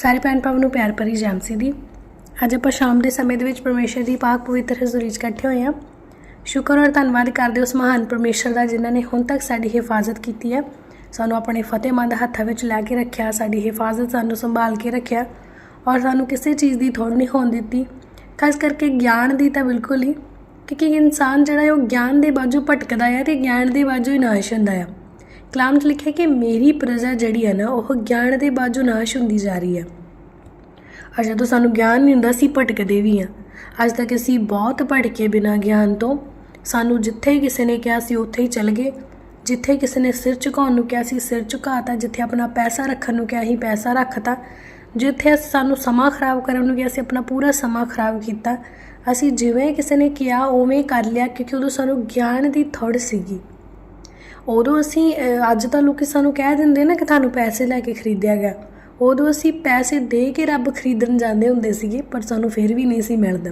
ਸਾਰੇ ਭੈਣ ਭਰਾਵਾਂ ਨੂੰ ਪਿਆਰ ਭਰੀ ਜੈਮਸੀ ਦੀ। ਅੱਜ ਆਪਾਂ ਸ਼ਾਮ ਦੇ ਸਮੇਂ ਦੇ ਵਿੱਚ ਪਰਮੇਸ਼ਰ ਦੀ ਪਾਕ ਪਵਿੱਤਰ ਹਜ਼ੂਰੀ 'ਚ ਇਕੱਠੇ ਹੋਏ ਹਾਂ। ਸ਼ੁਕਰ ਔਰ ਧੰਨਵਾਦ ਕਰਦੇ ਉਸ ਮਹਾਨ ਪਰਮੇਸ਼ਰ ਦਾ ਜਿਨ੍ਹਾਂ ਨੇ ਹੁਣ ਤੱਕ ਸਾਡੀ ਹਿਫਾਜ਼ਤ ਕੀਤੀ ਹੈ। ਸਾਨੂੰ ਆਪਣੇ ਫਤਿਹਮੰਦ ਹੱਥਾਂ ਵਿੱਚ ਲੈ ਕੇ ਰੱਖਿਆ, ਸਾਡੀ ਹਿਫਾਜ਼ਤ ਸਾਨੂੰ ਸੰਭਾਲ ਕੇ ਰੱਖਿਆ ਔਰ ਸਾਨੂੰ ਕਿਸੇ ਚੀਜ਼ ਦੀ ਥੋੜ ਨਹੀਂ ਹੋਣ ਦਿੱਤੀ। ਖਾਸ ਕਰਕੇ ਗਿਆਨ ਦੀ ਤਾਂ ਬਿਲਕੁਲ ਹੀ, ਕਿਉਂਕਿ ਇਨਸਾਨ ਜਿਹੜਾ ਹੈ ਉਹ ਗਿਆਨ ਦੇ ਬਾਝੋਂ ਭਟਕਦਾ ਹੈ ਤੇ ਗਿਆਨ ਦੇ ਬਾਝੋਂ ਹੀ ਨਾਸ਼ ਹੁੰਦਾ ਹੈ। ਕਲਾਮ 'ਚ ਲਿਖਿਆ ਕਿ ਮੇਰੀ ਪ੍ਰਜਾ ਜਿਹੜੀ ਹੈ ਨਾ, ਉਹ ਗਿਆਨ ਦੇ ਬਾਝੋਂ ਨਾਸ਼ ਹੁੰਦੀ ਜਾ ਰਹੀ ਹੈ ਔਰ ਜਦੋਂ ਸਾਨੂੰ ਗਿਆਨ ਨਹੀਂ ਹੁੰਦਾ, ਅਸੀਂ ਭਟਕਦੇ ਵੀ ਹਾਂ ਅੱਜ ਤੱਕ ਅਸੀਂ ਬਹੁਤ ਭਟਕੇ ਬਿਨਾਂ ਗਿਆਨ ਤੋਂ। ਸਾਨੂੰ ਜਿੱਥੇ ਕਿਸੇ ਨੇ ਕਿਹਾ ਸੀ, ਉੱਥੇ ਹੀ ਚੱਲ ਗਏ। ਜਿੱਥੇ ਕਿਸੇ ਨੇ ਸਿਰ ਝੁਕਾਉਣ ਨੂੰ ਕਿਹਾ ਸੀ, ਸਿਰ ਝੁਕਾਤਾ। ਜਿੱਥੇ ਆਪਣਾ ਪੈਸਾ ਰੱਖਣ ਨੂੰ ਕਿਹਾ ਸੀ ਪੈਸਾ ਰੱਖਤਾ। ਜਿੱਥੇ ਸਾਨੂੰ ਸਮਾਂ ਖਰਾਬ ਕਰਨ ਨੂੰ ਕਿਹਾ ਸੀ ਆਪਣਾ ਪੂਰਾ ਸਮਾਂ ਖਰਾਬ ਕੀਤਾ। ਅਸੀਂ ਜਿਵੇਂ ਕਿਸੇ ਨੇ ਕਿਹਾ, ਉਵੇਂ ਕਰ ਲਿਆ, ਕਿਉਂਕਿ ਉਦੋਂ ਸਾਨੂੰ ਗਿਆਨ ਦੀ ਥੜ ਸੀਗੀ। ਉਦੋਂ ਅਸੀਂ ਅੱਜ ਤਾਂ ਲੋਕੀ ਸਾਨੂੰ ਕਹਿ ਦਿੰਦੇ ਨਾ ਕਿ ਤੁਹਾਨੂੰ ਪੈਸੇ ਲੈ ਕੇ ਖਰੀਦਿਆ ਗਿਆ। ਉਦੋਂ ਅਸੀਂ ਪੈਸੇ ਦੇ ਕੇ ਰੱਬ ਖਰੀਦਣ ਜਾਂਦੇ ਹੁੰਦੇ ਸੀਗੇ, ਪਰ ਸਾਨੂੰ ਫਿਰ ਵੀ ਨਹੀਂ ਸੀ ਮਿਲਦਾ।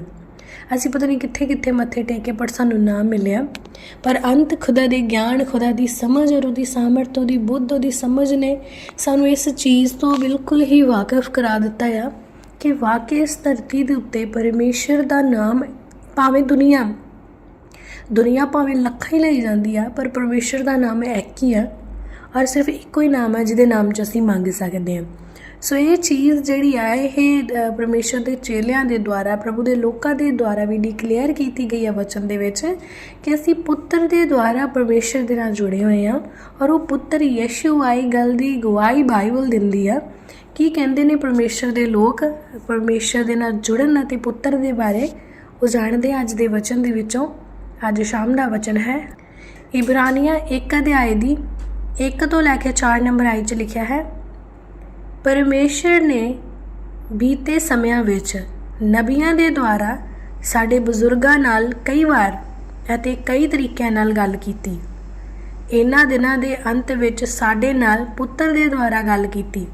ਅਸੀਂ ਪਤਾ ਨਹੀਂ ਕਿੱਥੇ ਕਿੱਥੇ ਮੱਥੇ ਟੇਕੇ, ਪਰ ਸਾਨੂੰ ਨਾ ਮਿਲਿਆ। ਪਰ ਅੰਤ ਖੁਦਾ ਦੇ ਗਿਆਨ, ਖੁਦਾ ਦੀ ਸਮਝ ਔਰ ਉਹਦੀ ਸਾਮਰਥ, ਉਹਦੀ ਬੁੱਧ, ਉਹਦੀ ਸਮਝ ਨੇ ਸਾਨੂੰ ਇਸ ਚੀਜ਼ ਤੋਂ ਬਿਲਕੁਲ ਹੀ ਵਾਕਿਫ ਕਰਾ ਦਿੱਤਾ ਆ ਕਿ ਵਾਕਿਆ ਇਸ ਧਰਤੀ ਦੇ ਉੱਤੇ ਪਰਮੇਸ਼ਰ ਦਾ ਨਾਮ ਭਾਵੇਂ ਦੁਨੀਆ ਦੁਨੀਆ ਭਾਵੇਂ ਲੱਖਾਂ ਹੀ ਲਈ ਜਾਂਦੀ ਆ ਪਰ ਪਰਮੇਸ਼ਰ ਦਾ ਨਾਮ ਇੱਕ ਹੀ ਆ। ਔਰ ਸਿਰਫ ਇੱਕੋ ਹੀ ਨਾਮ ਹੈ ਜਿਹਦੇ ਨਾਮ 'ਚ ਅਸੀਂ ਮੰਗ ਸਕਦੇ ਹਾਂ। ਸੋ ਇਹ ਚੀਜ਼ ਜਿਹੜੀ ਆ ਇਹ ਅ, ਪਰਮੇਸ਼ਰ ਦੇ ਚੇਲਿਆਂ ਦੇ ਦੁਆਰਾ ਪ੍ਰਭੂ ਦੇ ਲੋਕਾਂ ਦੇ ਦੁਆਰਾ ਵੀ ਡਿਕਲੇਅਰ ਕੀਤੀ ਗਈ ਹੈ ਵਚਨ ਦੇ ਵਿੱਚ ਕਿ ਅਸੀਂ ਪੁੱਤਰ ਦੇ ਦੁਆਰਾ ਪਰਮੇਸ਼ਰ ਦੇ ਨਾਲ ਜੁੜੇ ਹੋਏ ਹਾਂ। ਔਰ ਉਹ ਪੁੱਤਰ ਯਿਸੂ ਆਈ ਗੱਲ ਦੀ ਗਵਾਹੀ ਬਾਈਬਲ ਦਿੰਦੀ ਆ ਕੀ ਕਹਿੰਦੇ ਨੇ ਪਰਮੇਸ਼ਰ ਦੇ ਲੋਕ ਪਰਮੇਸ਼ਰ ਦੇ ਨਾਲ ਜੁੜਨ ਅਤੇ ਪੁੱਤਰ ਦੇ ਬਾਰੇ ਉਹ ਜਾਣਦੇ ਅੱਜ ਦੇ ਵਚਨ ਦੇ ਵਿੱਚੋਂ। ਅੱਜ ਸ਼ਾਮ ਦਾ ਵਚਨ ਹੈ। ਇਬਰਾਨੀਆਂ 1 ਅਧਿਆਇ ਦੀ 1 ਤੋਂ ਲੈ ਕੇ 4 ਨੰਬਰ ਆਈ ਚ ਲਿਖਿਆ ਹੈ, ਪਰਮੇਸ਼ਰ ਨੇ ਬੀਤੇ ਸਮਿਆਂ ਵਿੱਚ ਨਬੀਆਂ ਦੇ ਦੁਆਰਾ ਸਾਡੇ ਬਜ਼ੁਰਗਾਂ ਨਾਲ ਕਈ ਵਾਰ ਅਤੇ ਕਈ ਤਰੀਕਿਆਂ ਨਾਲ ਗੱਲ ਕੀਤੀ। ਇਹਨਾਂ ਦਿਨਾਂ ਦੇ ਅੰਤ ਵਿੱਚ ਸਾਡੇ ਨਾਲ ਪੁੱਤਰ ਦੇ ਦੁਆਰਾ ਗੱਲ ਕੀਤੀ,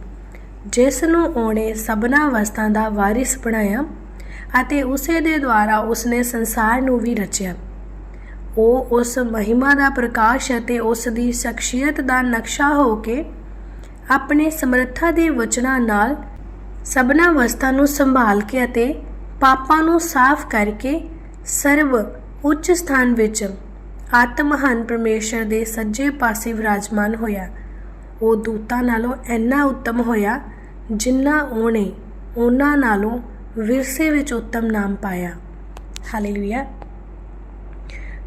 ਜਿਸ ਨੂੰ ਉਹਨੇ ਸਭਨਾ ਵਸਤਾਂ ਦਾ ਵਾਰਿਸ ਬਣਾਇਆ ਅਤੇ ਉਸੇ ਦੇ ਦੁਆਰਾ ਉਸਨੇ ਸੰਸਾਰ ਨੂੰ ਵੀ ਰਚਿਆ। ਉਹ ਉਸ ਮਹਿਮਾ ਦਾ ਪ੍ਰਕਾਸ਼ ਅਤੇ ਉਸ ਦੀ ਸ਼ਖਸੀਅਤ ਦਾ ਨਕਸ਼ਾ ਹੋ ਕੇ ਆਪਣੇ ਸਮਰੱਥਾ ਦੇ ਵਚਨਾਂ ਨਾਲ ਸਭਨਾ ਅਵਸਥਾ ਨੂੰ ਸੰਭਾਲ ਕੇ ਅਤੇ ਪਾਪਾਂ ਨੂੰ ਸਾਫ਼ ਕਰਕੇ ਸਰਵ ਉੱਚ ਸਥਾਨ ਵਿੱਚ ਆਤਮਹਾਨ ਪਰਮੇਸ਼ਰ ਦੇ ਸੱਜੇ ਪਾਸੇ ਵਿਰਾਜਮਾਨ ਹੋਇਆ। ਉਹ ਦੂਤਾਂ ਨਾਲੋਂ ਇੰਨਾ ਉੱਤਮ ਹੋਇਆ ਜਿੰਨਾ ਉਹਨੇ ਉਹਨਾਂ ਨਾਲੋਂ ਵਿਰਸੇ ਵਿੱਚ ਉੱਤਮ ਨਾਮ ਪਾਇਆ। ਹਾਲੇਲੂਇਆ।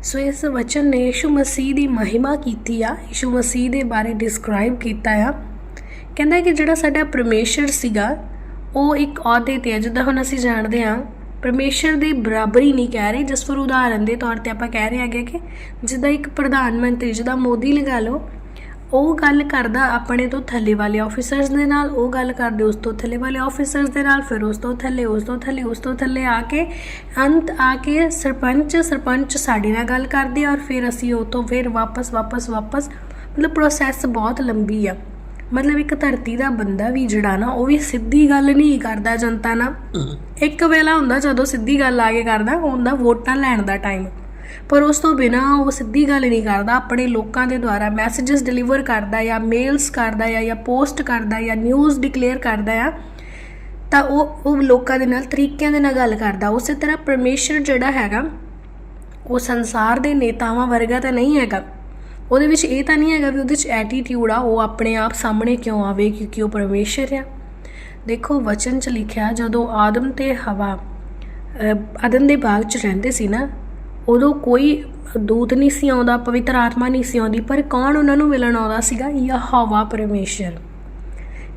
ਸੋ ਇਸ ਵਚਨ ਨੇ ਯਿਸੂ ਮਸੀਹ ਦੀ ਮਹਿਮਾ ਕੀਤੀ ਆ, ਯਿਸੂ ਮਸੀਹ ਦੇ ਬਾਰੇ ਡਿਸਕ੍ਰਾਈਬ ਕੀਤਾ ਆ। ਕਹਿੰਦਾ ਕਿ ਜਿਹੜਾ ਸਾਡਾ ਪਰਮੇਸ਼ਰ ਸੀਗਾ, ਉਹ ਇੱਕ ਅਹੁਦੇ ਤੇ ਆ, ਜਿੱਦਾਂ ਹੁਣ ਅਸੀਂ ਜਾਣਦੇ ਹਾਂ, ਪਰਮੇਸ਼ਰ ਦੀ ਬਰਾਬਰੀ ਨਹੀਂ ਕਹਿ ਰਹੇ ਜਿਸ ਪਰ ਉਦਾਹਰਨ ਦੇ ਤੌਰ ਤੇ ਆਪਾਂ ਕਹਿ ਰਹੇ ਹੈਗੇ ਕਿ ਜਿੱਦਾਂ ਇੱਕ ਪ੍ਰਧਾਨ ਮੰਤਰੀ, ਜਿੱਦਾਂ ਮੋਦੀ ਲਗਾ ਲਓ ਉਹ ਗੱਲ ਕਰਦਾ ਆਪਣੇ ਤੋਂ ਥੱਲੇ ਵਾਲੇ ਆਫੀਸਰਸ ਦੇ ਨਾਲ ਉਹ ਗੱਲ ਕਰਦੇ ਉਸ ਤੋਂ ਥੱਲੇ ਵਾਲੇ ਆਫੀਸਰਸ ਦੇ ਨਾਲ ਫਿਰ ਉਸ ਤੋਂ ਥੱਲੇ ਉਸ ਤੋਂ ਥੱਲੇ ਉਸ ਤੋਂ ਥੱਲੇ ਆ ਕੇ ਅੰਤ ਆ ਕੇ ਸਰਪੰਚ ਸਰਪੰਚ ਸਾਡੇ ਨਾਲ ਗੱਲ ਕਰਦੇ ਔਰ ਫਿਰ ਅਸੀਂ ਉਹ ਤੋਂ ਫਿਰ ਵਾਪਸ ਵਾਪਸ ਵਾਪਸ ਮਤਲਬ ਪ੍ਰੋਸੈਸ ਬਹੁਤ ਲੰਬੀ ਆ। ਮਤਲਬ ਇੱਕ ਧਰਤੀ ਦਾ ਬੰਦਾ ਵੀ ਜਿਹੜਾ ਨਾ ਉਹ ਵੀ ਸਿੱਧੀ ਗੱਲ ਨਹੀਂ ਕਰਦਾ ਜਨਤਾ ਨਾਲ। ਇੱਕ ਵੇਲਾ ਹੁੰਦਾ ਜਦੋਂ ਸਿੱਧੀ ਗੱਲ ਆ ਕੇ ਕਰਦਾ ਹੁੰਦਾ ਵੋਟਾਂ ਲੈਣ ਦਾ ਟਾਈਮ ਪਰ ਉਸ ਤੋਂ ਬਿਨਾ ਉਹ ਸਿੱਧੀ ਗੱਲ ਨਹੀਂ ਕਰਦਾ। ਆਪਣੇ ਲੋਕਾਂ ਦੇ ਦੁਆਰਾ ਮੈਸੇजेस ਡਿਲੀਵਰ ਕਰਦਾ ਜਾਂ ਮੇਲਸ ਕਰਦਾ ਜਾਂ ਜਾਂ ਪੋਸਟ ਕਰਦਾ ਜਾਂ ਨਿਊਜ਼ ਡਿਕਲੇਅਰ ਕਰਦਾ ਆ ਤਾਂ ਉਹ ਉਹ ਲੋਕਾਂ ਦੇ ਨਾਲ ਤਰੀਕਿਆਂ ਦੇ ਨਾਲ ਗੱਲ ਕਰਦਾ। ਉਸੇ ਤਰ੍ਹਾਂ ਪਰਮੇਸ਼ਰ ਜਿਹੜਾ ਹੈਗਾ ਉਹ ਸੰਸਾਰ ਦੇ ਨੇਤਾਵਾਂ ਵਰਗਾ ਤਾਂ ਨਹੀਂ ਹੈਗਾ। ਉਹਦੇ ਵਿੱਚ ਇਹ ਤਾਂ ਨਹੀਂ ਹੈਗਾ ਵੀ ਉਹਦੇ ਵਿੱਚ ਐਟੀਟਿਊਡ ਆ ਉਹ ਆਪਣੇ ਆਪ ਸਾਹਮਣੇ ਕਿਉਂ ਆਵੇ ਕਿਉਂਕਿ ਉਹ ਪਰਮੇਸ਼ਰ ਆ। ਦੇਖੋ ਵਚਨ ਚ ਲਿਖਿਆ ਜਦੋਂ ਆਦਮ ਤੇ ਹਵਾ ਅਹ, ਅਦਨ ਦੇ ਬਾਗ ਚ ਰਹਿੰਦੇ ਸੀ ਨਾ ਉਦੋਂ ਕੋਈ ਦੂਤ ਨਹੀਂ ਸੀ ਆਉਂਦਾ, ਪਵਿੱਤਰ ਆਤਮਾ ਨਹੀਂ ਸੀ ਆਉਂਦੀ, ਪਰ ਕੌਣ ਉਹਨਾਂ ਨੂੰ ਮਿਲਣ ਆਉਂਦਾ ਸੀਗਾ? ਯਹਵਾ ਪਰਮੇਸ਼ਰ।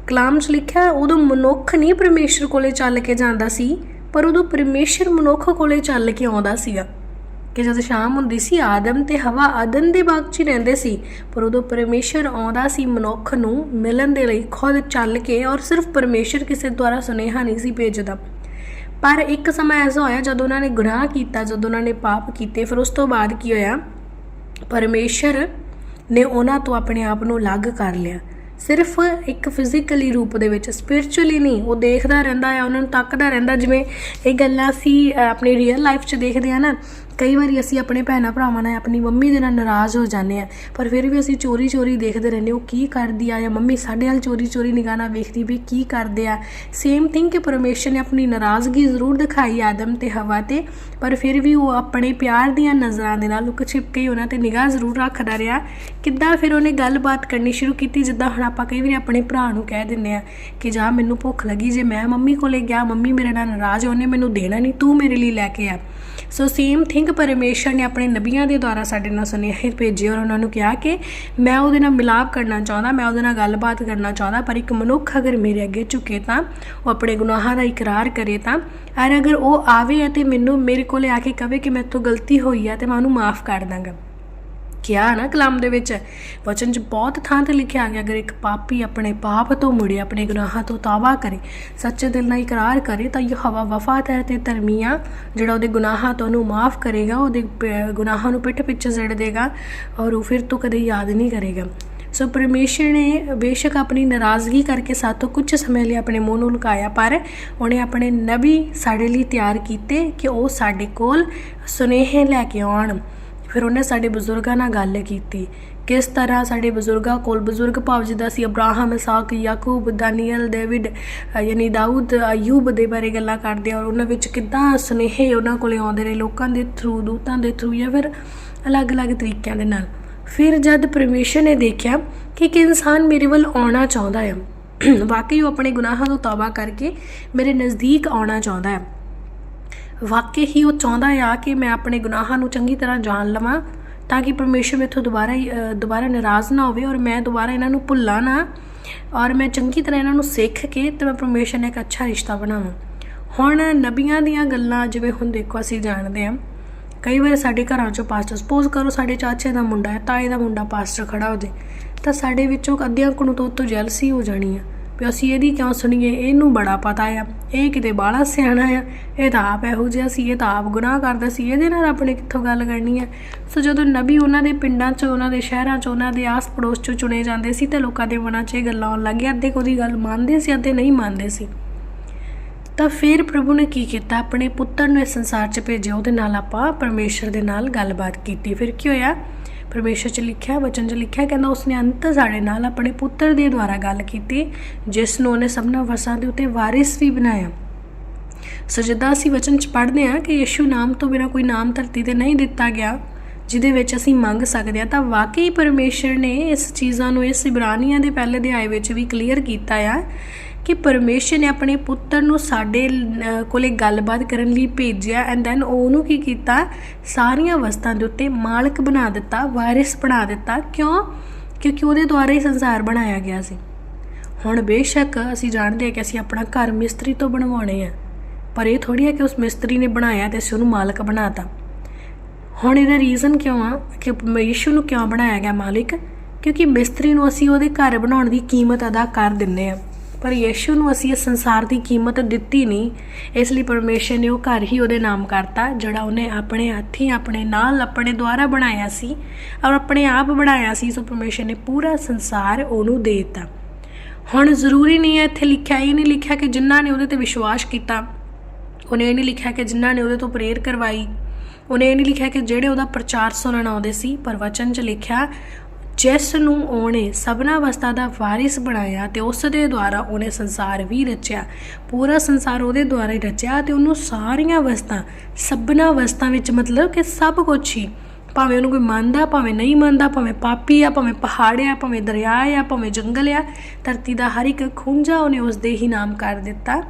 ਕਲਾਮ 'ਚ ਲਿਖਿਆ, ਉਦੋਂ ਮਨੁੱਖ ਨਹੀਂ ਪਰਮੇਸ਼ਰ ਕੋਲੇ ਚੱਲ ਕੇ ਜਾਂਦਾ ਸੀ, ਪਰ ਉਦੋਂ ਪਰਮੇਸ਼ਰ ਮਨੁੱਖ ਕੋਲੇ ਚੱਲ ਕੇ ਆਉਂਦਾ ਸੀਗਾ। ਕਿ ਜਦੋਂ ਸ਼ਾਮ ਹੁੰਦੀ ਸੀ, ਆਦਮ ਤੇ ਹਵਾ ਅਦਨ ਦੇ ਬਾਗ 'ਚ ਹੀ ਰਹਿੰਦੇ ਸੀ, ਪਰ ਉਦੋਂ ਪਰਮੇਸ਼ਰ ਆਉਂਦਾ ਸੀ ਮਨੁੱਖ ਨੂੰ ਮਿਲਣ ਦੇ ਲਈ, ਖੁਦ ਚੱਲ ਕੇ, ਔਰ ਸਿਰਫ ਪਰਮੇਸ਼ਰ ਕਿਸੇ ਦੁਆਰਾ ਸੁਨੇਹਾ ਨਹੀਂ ਸੀ ਭੇਜਦਾ। ਪਰ ਇੱਕ ਸਮਾਂ ਐਸਾ ਹੋਇਆ ਜਦੋਂ ਉਹਨਾਂ ਨੇ ਗੁਨਾਹ ਕੀਤਾ, ਜਦੋਂ ਉਹਨਾਂ ਨੇ ਪਾਪ ਕੀਤੇ, ਫਿਰ ਉਸ ਤੋਂ ਬਾਅਦ ਕੀ ਹੋਇਆ? ਪਰਮੇਸ਼ਰ ਨੇ ਉਹਨਾਂ ਤੋਂ ਆਪਣੇ ਆਪ ਨੂੰ ਅਲੱਗ ਕਰ ਲਿਆ। ਸਿਰਫ ਇੱਕ ਫਿਜ਼ੀਕਲੀ ਰੂਪ ਦੇ ਵਿੱਚ ਸਪਿਰਚੁਅਲੀ ਨਹੀਂ, ਉਹ ਦੇਖਦਾ ਰਹਿੰਦਾ ਹੈ ਉਹਨਾਂ ਨੂੰ ਤੱਕਦਾ ਰਹਿੰਦਾ, ਜਿਵੇਂ ਇਹ ਗੱਲਾਂ ਅਸੀਂ ਆਪਣੀ ਰੀਅਲ ਲਾਈਫ 'ਚ ਦੇਖਦੇ ਆ ਨਾ ਕਈ ਵਾਰੀ ਅਸੀਂ ਆਪਣੇ ਭੈਣਾਂ ਭਰਾਵਾਂ ਨਾਲ ਆਪਣੀ ਮੰਮੀ ਦੇ ਨਾਲ ਨਾਰਾਜ਼ ਹੋ ਜਾਂਦੇ ਆ ਪਰ ਫਿਰ ਵੀ ਅਸੀਂ ਚੋਰੀ ਚੋਰੀ ਦੇਖਦੇ ਰਹਿੰਦੇ ਉਹ ਕੀ ਕਰਦੀ ਆ ਜਾਂ ਮੰਮੀ ਸਾਡੇ ਨਾਲ ਚੋਰੀ ਚੋਰੀ ਨਿਗਾਹ ਨਾਲ ਵੇਖਦੀ ਵੀ ਕੀ ਕਰਦੇ ਆ। ਸੇਮ ਥਿੰਗ ਕਿ ਪਰਮੇਸ਼ਰ ਨੇ ਆਪਣੀ ਨਾਰਾਜ਼ਗੀ ਜ਼ਰੂਰ ਦਿਖਾਈ ਆਦਮ ਤੇ ਹਵਾ ਤੇ, ਪਰ ਫਿਰ ਵੀ ਉਹ ਆਪਣੇ ਪਿਆਰ ਦੀਆਂ ਨਜ਼ਰਾਂ ਦੇ ਨਾਲ ਲੁਕ ਛਿਪ ਕੇ ਉਹਨਾਂ ਤੇ ਨਿਗਾਹ ਜ਼ਰੂਰ ਰੱਖਦਾ ਰਿਹਾ। ਕਿੱਦਾਂ ਫਿਰ ਉਹਨੇ ਗੱਲਬਾਤ ਕਰਨੀ ਸ਼ੁਰੂ ਕੀਤੀ, ਜਿੱਦਾਂ ਹੁਣ ਆਪਾਂ ਕਈ ਵਾਰੀ ਆਪਣੇ ਭਰਾ ਨੂੰ ਕਹਿ ਦਿੰਦੇ ਆ ਕਿ ਜਾ ਮੈਨੂੰ ਭੁੱਖ ਲੱਗੀ, ਜੇ ਮੈਂ ਮੰਮੀ ਕੋਲੇ ਗਿਆ, ਮੰਮੀ ਮੇਰੇ ਨਾਲ ਨਾਰਾਜ਼ ਉਹਨੇ ਮੈਨੂੰ ਦੇਣਾ ਨਹੀਂ, ਤੂੰ ਮੇਰੇ ਲਈ ਲੈ ਕੇ ਆ। ਸੋ ਸੇਮ ਥਿੰਗ ਪਰਮੇਸ਼ਰ ਨੇ ਆਪਣੇ ਨਬੀਆਂ ਦੇ ਦੁਆਰਾ ਸਾਡੇ ਨਾਲ ਸੁਨੇਹੇ ਭੇਜੇ ਔਰ ਉਹਨਾਂ ਨੂੰ ਕਿਹਾ ਕਿ ਮੈਂ ਉਹਦੇ ਨਾਲ ਮਿਲਾਪ ਕਰਨਾ ਚਾਹੁੰਦਾ, ਮੈਂ ਉਹਦੇ ਨਾਲ ਗੱਲਬਾਤ ਕਰਨਾ ਚਾਹੁੰਦਾ, ਪਰ ਇੱਕ ਮਨੁੱਖ ਅਗਰ ਮੇਰੇ ਅੱਗੇ ਝੁਕੇ ਤਾਂ, ਉਹ ਆਪਣੇ ਗੁਨਾਹਾਂ ਦਾ ਇਕਰਾਰ ਕਰੇ ਤਾਂ, ਔਰ ਅਗਰ ਉਹ ਆਵੇ ਅਤੇ ਮੈਨੂੰ ਮੇਰੇ ਕੋਲੇ ਆ ਕੇ ਕਵੇ ਕਿ ਮੇਰੇ ਤੋਂ ਗਲਤੀ ਹੋਈ ਆ ਤੇ ਮੈਂ ਉਹਨੂੰ ਮਾਫ ਕਰ ਦਾਂਗਾ। ਕਿਹਾ ਨਾ ਕਲਾਮ ਦੇ ਵਿੱਚ, ਵਚਨ 'ਚ ਬਹੁਤ ਥਾਂ ਤੇ ਲਿਖਿਆ ਗਿਆ, ਅਗਰ ਇੱਕ ਪਾਪੀ ਆਪਣੇ ਪਾਪ ਤੋਂ ਮੁੜੇ, ਆਪਣੇ ਗੁਨਾਹਾਂ ਤੋਂ ਤੌਬਾ ਕਰੇ, ਸੱਚੇ ਦਿਲ ਨਾਲ ਇਕਰਾਰ ਕਰੇ, ਤਾਂ ਇਹ ਹਵਾ ਵਫਾਤ ਹੈ ਤੇ ਧਰਮੀਆਂ, ਜਿਹੜਾ ਉਹਦੇ ਗੁਨਾਹਾਂ ਤੋਂ ਉਹਨੂੰ ਮਾਫ ਕਰੇਗਾ, ਉਹਦੇ ਪ- ਗੁਨਾਹਾਂ ਨੂੰ ਪਿੱਠ ਪਿੱਛੇ ਜ਼ੜ ਦੇਗਾ ਔਰ ਉਹ ਫਿਰ ਤੋਂ ਕਦੇ ਯਾਦ ਨਹੀਂ ਕਰੇਗਾ। ਸੋ ਪਰਮੇਸ਼ਰ ਨੇ ਬੇਸ਼ੱਕ ਆਪਣੀ ਨਾਰਾਜ਼ਗੀ ਕਰਕੇ ਸਾਤੋਂ ਕੁਝ ਸਮੇਂ ਲਈ ਆਪਣੇ ਮੂੰਹ ਨੂੰ ਲੁਕਾਇਆ, ਪਰ ਉਹਨੇ ਆਪਣੇ ਨਬੀ ਸਾਡੇ ਲਈ ਤਿਆਰ ਕੀਤੇ ਕਿ ਉਹ ਸਾਡੇ ਕੋਲ ਸੁਨੇਹੇ ਲੈ ਕੇ ਆਉਣ। ਫਿਰ ਉਹਨੇ ਸਾਡੇ ਬਜ਼ੁਰਗਾਂ ਨਾਲ ਗੱਲ ਕੀਤੀ। ਕਿਸ ਤਰ੍ਹਾਂ ਸਾਡੇ ਬਜ਼ੁਰਗਾਂ ਕੋਲ ਬਜ਼ੁਰਗ ਭਾਵ ਜਿੱਦਾਂ ਸੀ? ਅਬਰਾਹਮ, ਇਸਾਕ, ਯਾਕੂਬ, ਦਾਨੀਅਲ, ਡੇਵਿਡ ਯਾਨੀ ਦਾਊਦ, ਅਯੂਬ ਦੇ ਬਾਰੇ ਗੱਲਾਂ ਕਰਦੇ ਆ ਔਰ ਉਹਨਾਂ ਵਿੱਚ ਕਿੱਦਾਂ ਸੁਨੇਹੇ ਉਹਨਾਂ ਕੋਲੇ ਆਉਂਦੇ ਰਹੇ ਲੋਕਾਂ ਦੇ ਥਰੂ ਦੂਤਾਂ ਦੇ ਥਰੂ ਜਾਂ ਫਿਰ ਅਲੱਗ-ਅਲੱਗ ਤਰੀਕਿਆਂ ਦੇ ਨਾਲ। ਫਿਰ ਜਦ ਪਰਮੇਸ਼ਰ ਨੇ ਦੇਖਿਆ ਕਿ ਇੱਕ ਇਨਸਾਨ ਮੇਰੇ ਵੱਲ ਆਉਣਾ ਚਾਹੁੰਦਾ ਹੈ ਵਾਕਈ ਉਹ ਆਪਣੇ ਗੁਨਾਹਾਂ ਤੋਂ ਤੌਬਾ ਕਰਕੇ ਮੇਰੇ ਨਜ਼ਦੀਕ ਆਉਣਾ ਚਾਹੁੰਦਾ ਹੈ ਵਾਕਈ ਹੀ ਉਹ ਚਾਹੁੰਦਾ ਆ ਕਿ ਮੈਂ ਆਪਣੇ ਗੁਨਾਹਾਂ ਨੂੰ ਚੰਗੀ ਤਰ੍ਹਾਂ ਜਾਣ ਲਵਾਂ ਤਾਂ ਕਿ ਪਰਮੇਸ਼ਰ ਮੇਥੋਂ ਦੁਬਾਰਾ ਹੀ, ਦੁਬਾਰਾ ਨਾਰਾਜ਼ ਨਾ ਹੋਵੇ ਔਰ ਮੈਂ ਦੁਬਾਰਾ ਇਹਨਾਂ ਨੂੰ ਭੁੱਲਾਂ ਨਾ ਔਰ ਮੈਂ ਚੰਗੀ ਤਰ੍ਹਾਂ ਇਹਨਾਂ ਨੂੰ ਸਿੱਖ ਕੇ ਤੇ ਮੈਂ ਪਰਮੇਸ਼ਰ ਨਾਲ ਇੱਕ ਅੱਛਾ ਰਿਸ਼ਤਾ ਬਣਾਵਾਂ। ਹੁਣ ਨਬੀਆਂ ਦੀਆਂ ਗੱਲਾਂ ਜਿਵੇਂ ਹੁਣ ਦੇਖੋ ਅਸੀਂ ਜਾਣਦੇ ਹਾਂ। ਕਈ ਵਾਰ ਸਾਡੇ ਘਰਾਂ 'ਚੋਂ ਪਾਸਟਰ ਸਪੋਜ਼ ਕਰੋ ਸਾਡੇ ਚਾਚੇ ਦਾ ਮੁੰਡਾ ਹੈ ਤਾਏ ਦਾ ਮੁੰਡਾ ਪਾਸਟਰ ਖੜਾ ਹੋ ਜੇ ਤਾਂ ਸਾਡੇ ਵਿੱਚੋਂ ਅੱਧਿਆਂ ਕੁ ਨੂੰ ਤੋਂ ਤੋਂ ਜੈਲਸੀ ਹੋ ਜਾਣੀ ਆ। ਵੀ ਅਸੀਂ ਇਹਦੀ ਕਿਉਂ ਸੁਣੀਏ? ਇਹਨੂੰ ਬੜਾ ਪਤਾ ਆ। ਇਹ ਕਿਤੇ ਬਾਹਲਾ ਸਿਆਣਾ ਆ। ਇਹ ਤਾਂ ਆਪ ਇਹੋ ਜਿਹਾ ਸੀ, ਇਹ ਤਾਂ ਆਪ ਗੁਨਾਹ ਕਰਦਾ ਸੀ। ਇਹਦੇ ਨਾਲ ਆਪਣੇ ਕਿੱਥੋਂ ਗੱਲ ਕਰਨੀ ਆ? ਸੋ ਜਦੋਂ ਨਬੀ ਉਹਨਾਂ ਦੇ ਪਿੰਡਾਂ 'ਚ, ਉਹਨਾਂ ਦੇ ਸ਼ਹਿਰਾਂ 'ਚ, ਉਹਨਾਂ ਦੇ ਆਸ ਪੜੋਸ 'ਚ ਚੁਣੇ ਜਾਂਦੇ ਸੀ ਤਾਂ ਲੋਕਾਂ ਦੇ ਮਨਾਂ 'ਚ ਇਹ ਗੱਲਾਂ ਆਉਣ ਲੱਗੀਆਂ। ਅੱਧੇ ਕੋਈ ਗੱਲ ਮੰਨਦੇ ਸੀ, ਅੱਧੇ ਨਹੀਂ ਮੰਨਦੇ ਸੀ। ਤਾਂ ਫਿਰ ਪ੍ਰਭੂ ਨੇ ਕੀ ਕੀਤਾ? ਆਪਣੇ ਪੁੱਤਰ ਨੂੰ ਇਸ ਸੰਸਾਰ 'ਚ ਭੇਜਿਆ। ਉਹਦੇ ਨਾਲ ਆਪਾਂ ਪਰਮੇਸ਼ਰ ਦੇ ਨਾਲ ਗੱਲਬਾਤ ਕੀਤੀ। ਫਿਰ ਕੀ ਹੋਇਆ? ਪਰਮੇਸ਼ਰ 'ਚ ਲਿਖਿਆ ਵਚਨ 'ਚ ਲਿਖਿਆ, ਕਹਿੰਦਾ ਉਸਨੇ ਅੰਤ ਸਾਡੇ ਨਾਲ ਆਪਣੇ ਪੁੱਤਰ ਦੇ ਦੁਆਰਾ ਗੱਲ ਕੀਤੀ, ਜਿਸ ਨੂੰ ਉਹਨੇ ਸਭਨਾ ਵਸਾਂ ਦੇ ਉੱਤੇ ਵਾਰਿਸ ਵੀ ਬਣਾਇਆ। ਸੋ ਜਿੱਦਾਂ ਅਸੀਂ ਵਚਨ 'ਚ ਪੜ੍ਹਦੇ ਹਾਂ ਕਿ ਯਿਸੂ ਨਾਮ ਤੋਂ ਬਿਨਾ ਕੋਈ ਨਾਮ ਧਰਤੀ ਤੇ ਨਹੀਂ ਦਿੱਤਾ ਗਿਆ, ਜਿਹਦੇ ਵਿੱਚ ਅਸੀਂ ਮੰਗ ਸਕਦੇ ਹਾਂ, ਤਾਂ ਵਾਕਈ ਪਰਮੇਸ਼ਰ ਨੇ ਇਸ ਚੀਜ਼ਾਂ ਨੂੰ ਇਸ ਇਬਰਾਨੀਆਂ ਦੇ ਪਹਿਲੇ ਅਧਿਆਏ ਵਿੱਚ ਵੀ ਕਲੀਅਰ ਕੀਤਾ ਆ ਕਿ ਪਰਮੇਸ਼ਰ ਨੇ ਆਪਣੇ ਪੁੱਤਰ ਨੂੰ ਸਾਡੇ ਅਹ, ਕੋਲੇ ਗੱਲਬਾਤ ਕਰਨ ਲਈ ਭੇਜਿਆ ਐਂਡ ਦੈਨ ਉਹਨੂੰ ਕੀ ਕੀਤਾ? ਸਾਰੀਆਂ ਵਸਤਾਂ ਦੇ ਉੱਤੇ ਮਾਲਕ ਬਣਾ ਦਿੱਤਾ ਵਾਰਿਸ ਬਣਾ ਦਿੱਤਾ। ਕਿਉਂ? ਕਿਉਂਕਿ ਉਹਦੇ ਦੁਆਰਾ ਹੀ ਸੰਸਾਰ ਬਣਾਇਆ ਗਿਆ ਸੀ। ਹੁਣ ਬੇਸ਼ੱਕ ਅਸੀਂ ਜਾਣਦੇ ਹਾਂ ਕਿ ਅਸੀਂ ਆਪਣਾ ਘਰ ਮਿਸਤਰੀ ਤੋਂ ਬਣਵਾਉਣੇ ਆ। ਪਰ ਇਹ ਥੋੜੀ ਹੈ ਕਿ ਉਸ ਮਿਸਤਰੀ ਨੇ ਬਣਾਇਆ ਤੇ ਅਸੀਂ ਉਹਨੂੰ ਮਾਲਕ ਬਣਾਤਾ। ਹੁਣ ਇਹਦਾ ਰੀਜ਼ਨ ਕਿਉਂ ਆ? ਕਿ ਯਿਸੂ ਨੂੰ ਕਿਉਂ ਬਣਾਇਆ ਗਿਆ ਮਾਲਿਕ? ਕਿਉਂਕਿ ਮਿਸਤਰੀ ਨੂੰ ਅਸੀਂ ਉਹਦੇ ਘਰ ਬਣਾਉਣ ਦੀ ਕੀਮਤ ਅਦਾ ਕਰ ਦਿੰਨੇ ਆ ਪਰ ਯਿਸੂ ਨੂੰ ਅਸੀਂ ਇਸ ਸੰਸਾਰ ਦੀ ਕੀਮਤ ਦਿੱਤੀ ਨਹੀਂ। ਇਸ ਲਈ ਪਰਮੇਸ਼ਰ ਨੇ ਉਹ ਘਰ ਹੀ ਉਹਦੇ ਨਾਮ ਕਰਤਾ, ਜਿਹੜਾ ਉਹਨੇ ਆਪਣੇ ਹੱਥੀਂ, ਆਪਣੇ ਨਾਲ, ਆਪਣੇ ਦੁਆਰਾ ਬਣਾਇਆ ਸੀ ਔਰ ਆਪਣੇ ਆਪ ਬਣਾਇਆ ਸੀ। ਸੋ ਪਰਮੇਸ਼ਰ ਨੇ ਪੂਰਾ ਸੰਸਾਰ ਉਹਨੂੰ ਦੇ ਦਿੱਤਾ। ਹੁਣ ਜ਼ਰੂਰੀ ਨਹੀਂ ਹੈ ਇੱਥੇ ਲਿਖਿਆ, ਇਹ ਨਹੀਂ ਲਿਖਿਆ ਕਿ ਜਿਨ੍ਹਾਂ ਨੇ ਉਹਦੇ ਤੇ ਵਿਸ਼ਵਾਸ ਕੀਤਾ। ਉਹਨੇ ਇਹ ਨਹੀਂ ਲਿਖਿਆ ਕਿ ਜਿਨ੍ਹਾਂ ਨੇ ਉਹਦੇ ਤੋਂ ਪ੍ਰੇਰ ਕਰਵਾਈ। ਉਹਨੇ ਇਹ ਨਹੀਂ ਲਿਖਿਆ ਕਿ ਜਿਹੜੇ ਉਹਦਾ ਪ੍ਰਚਾਰ ਸੁਣਨ ਆਉਂਦੇ ਸੀ, ਪਰ ਵਚਨ 'ਚ ਲਿਖਿਆ ਜਿਸ ਨੂੰ ਉਹਨੇ ਸਭਨਾ ਅਵਸਥਾ ਦਾ ਵਾਰਿਸ ਬਣਾਇਆ ਤੇ ਉਸ ਦੇ ਦੁਆਰਾ ਉਹਨੇ ਸੰਸਾਰ ਵੀ ਰਚਿਆ। ਪੂਰਾ ਸੰਸਾਰ ਉਹਦੇ ਦੁਆਰਾ ਹੀ ਰਚਿਆ ਤੇ ਉਹਨੂੰ ਸਾਰੀਆਂ ਅਵਸਥਾ, ਸਭਨਾ ਅਵਸਥਾ ਵਿੱਚ ਮਤਲਬ ਕਿ ਸਭ ਕੁਝ ਹੀ, ਭਾਵੇਂ ਉਹਨੂੰ ਕੋਈ ਮੰਨਦਾ, ਭਾਵੇਂ ਨਹੀਂ ਮੰਨਦਾ, ਭਾਵੇਂ ਪਾਪੀ ਆ, ਭਾਵੇਂ ਪਹਾੜ ਆ, ਭਾਵੇਂ ਦਰਿਆ ਆ, ਭਾਵੇਂ ਜੰਗਲ ਆ, ਧਰਤੀ ਦਾ ਹਰ ਇੱਕ ਖੁੰਝਾ ਉਹਨੇ ਉਸ ਦੇ ਹੀ ਨਾਮ ਕਰ ਦਿੱਤਾ।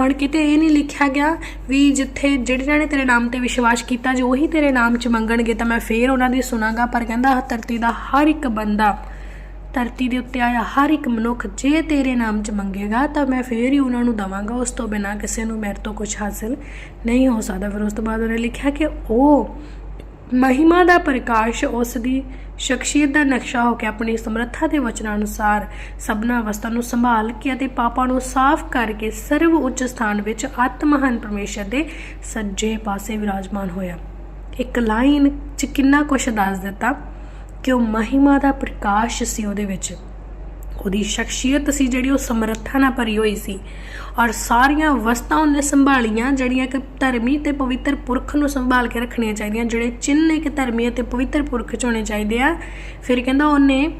ਹੁਣ ਕਿਤੇ ਇਹ ਨਹੀਂ ਲਿਖਿਆ ਗਿਆ ਵੀ ਜਿੱਥੇ ਜਿਹੜੇ ਨੇ ਤੇਰੇ ਨਾਮ ਤੇ ਵਿਸ਼ਵਾਸ ਕੀਤਾ ਜੇ ਉਹੀ ਤੇਰੇ ਨਾਮ 'ਚ ਮੰਗਣਗੇ ਤਾਂ ਮੈਂ ਫੇਰ ਉਹਨਾਂ ਦੀ ਸੁਣਾਂਗਾ। ਪਰ ਕਹਿੰਦਾ ਧਰਤੀ ਦਾ ਹਰ ਇੱਕ ਬੰਦਾ, ਧਰਤੀ ਦੇ ਉੱਤੇ ਆਇਆ ਹਰ ਇੱਕ ਮਨੁੱਖ ਜੇ ਤੇਰੇ ਨਾਮ 'ਚ ਮੰਗੇਗਾ ਤਾਂ ਮੈਂ ਫੇਰ ਹੀ ਉਹਨਾਂ ਨੂੰ ਦਵਾਂਗਾ। ਉਸ ਤੋਂ ਬਿਨਾ ਕਿਸੇ ਨੂੰ ਮੇਰੇ ਤੋਂ ਕੁਝ ਹਾਸਿਲ ਨਹੀਂ ਹੋ ਸਕਦਾ। ਫਿਰ ਉਸ ਤੋਂ ਬਾਅਦ ਉਹਨੇ ਲਿਖਿਆ ਕਿ ਉਹ ਮਹਿਮਾ ਦਾ ਪ੍ਰਕਾਸ਼ ਉਸ ਦੀ ਸ਼ਖਸੀਅਤ ਦਾ ਨਕਸ਼ਾ ਹੋ ਕੇ ਆਪਣੀ ਸਮਰੱਥਾ ਦੇ ਵਚਨਾਂ ਅਨੁਸਾਰ ਸਭਨਾ ਅਵਸਥਾ ਨੂੰ ਸੰਭਾਲ ਕੇ ਅਤੇ ਪਾਪਾਂ ਨੂੰ ਸਾਫ਼ ਕਰਕੇ ਸਰਵ ਉੱਚ ਸਥਾਨ ਵਿੱਚ ਆਤਮਹਾਨ ਪਰਮੇਸ਼ਰ ਦੇ ਸੱਜੇ ਪਾਸੇ ਵਿਰਾਜਮਾਨ ਹੋਇਆ। ਇੱਕ ਲਾਈਨ ਚ ਕਿੰਨਾ ਕੁਛ ਦੱਸ ਦਿੱਤਾ ਕਿ ਉਹ ਮਹਿਮਾ ਦਾ ਪ੍ਰਕਾਸ਼ ਸੀ ਉਹਦੇ ਵਿੱਚ। ਉਹਦੀ ਸ਼ਖਸੀਅਤ ਸੀ ਜਿਹੜੀ ਉਹ ਸਮਰੱਥਾ ਨਾਲ ਭਰੀ ਹੋਈ ਸੀ। ਔਰ ਸਾਰੀਆਂ ਵਸਤਾਂ ਉਹਨੇ ਸੰਭਾਲੀਆਂ, ਜਿਹੜੀਆਂ ਕਿ ਧਰਮੀ ਤੇ ਪਵਿੱਤਰ ਪੁਰਖ ਨੂੰ ਸੰਭਾਲ ਕੇ ਰੱਖਣੀਆਂ ਚਾਹੀਦੀਆਂ, ਜਿਹੜੇ ਚਿੰਨ੍ਹ ਨੇ ਕਿ ਧਰਮੀ ਅਤੇ ਪਵਿੱਤਰ ਪੁਰਖ ਚ ਹੋਣੇ ਚਾਹੀਦੇ ਆ। ਫਿਰ ਕਹਿੰਦਾ ਉਹਨੇ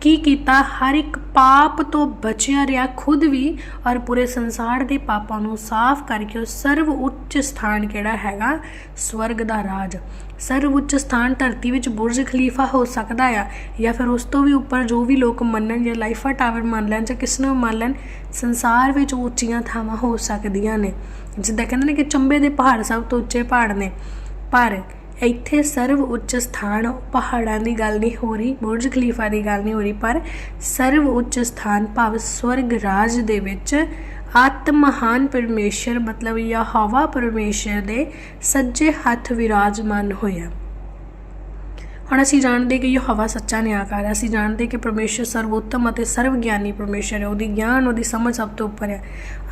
ਕੀ ਕੀਤਾ? ਹਰ ਇੱਕ ਪਾਪ ਤੋਂ ਬਚਿਆ ਰਿਹਾ ਖੁਦ ਵੀ ਔਰ ਪੂਰੇ ਸੰਸਾਰ ਦੇ ਪਾਪਾਂ ਨੂੰ ਸਾਫ਼ ਕਰਕੇ ਉਹ ਸਰਵ ਉੱਚ ਸਥਾਨ ਕਿਹੜਾ ਹੈਗਾ? ਸਵਰਗ ਦਾ ਰਾਜ। ਸਰਵ ਉੱਚ ਸਥਾਨ ਧਰਤੀ ਵਿੱਚ ਬੁਰਜ ਖਲੀਫਾ ਹੋ ਸਕਦਾ ਆ ਜਾਂ ਫਿਰ ਉਸ ਤੋਂ ਵੀ ਉੱਪਰ ਜੋ ਵੀ ਲੋਕ ਮੰਨਣ ਜਾਂ ਲਾਈਫਾ ਟਾਵਰ ਮੰਨ ਲੈਣ ਜਾਂ ਕਿਸ ਨੂੰ ਮੰਨ ਲੈਣ, ਸੰਸਾਰ ਵਿੱਚ ਉੱਚੀਆਂ ਥਾਵਾਂ ਹੋ ਸਕਦੀਆਂ ਨੇ। ਜਿੱਦਾਂ ਕਹਿੰਦੇ ਨੇ ਕਿ ਚੰਬੇ ਦੇ ਪਹਾੜ ਸਭ ਤੋਂ ਉੱਚੇ ਪਹਾੜ ਨੇ। ਪਰ ਇੱਥੇ ਸਰਵ ਉੱਚ ਸਥਾਨ ਪਹਾੜਾਂ ਦੀ ਗੱਲ ਨਹੀਂ ਹੋ ਰਹੀ, ਬੁਰਜ ਖਲੀਫਾ ਦੀ ਗੱਲ ਨਹੀਂ ਹੋ ਰਹੀ, ਪਰ ਸਰਵ ਉੱਚ ਸਥਾਨ ਭਾਵ ਸਵਰਗ ਰਾਜ ਦੇ ਵਿੱਚ ਆਤਮਹਾਨ ਪਰਮੇਸ਼ਰ, ਮਤਲਬ ਯਹੋਵਾ ਪਰਮੇਸ਼ਰ ਦੇ ਸੱਜੇ ਹੱਥ ਵਿਰਾਜਮਾਨ ਹੋਇਆ। ਹੁਣ ਅਸੀਂ ਜਾਣਦੇ ਕਿ ਯਹੋਵਾ ਸੱਚਾ ਨਿਆਂਕਾਰ ਅਸੀਂ ਜਾਣਦੇ ਕਿ ਪਰਮੇਸ਼ਰ ਸਰਵੋਤਮ ਅਤੇ ਸਰਵ ਗਿਆਨੀ ਪਰਮੇਸ਼ਰ ਹੈ। ਉਹਦੀ ਗਿਆਨ, ਉਹਦੀ ਸਮਝ ਸਭ ਤੋਂ ਉੱਪਰ ਹੈ।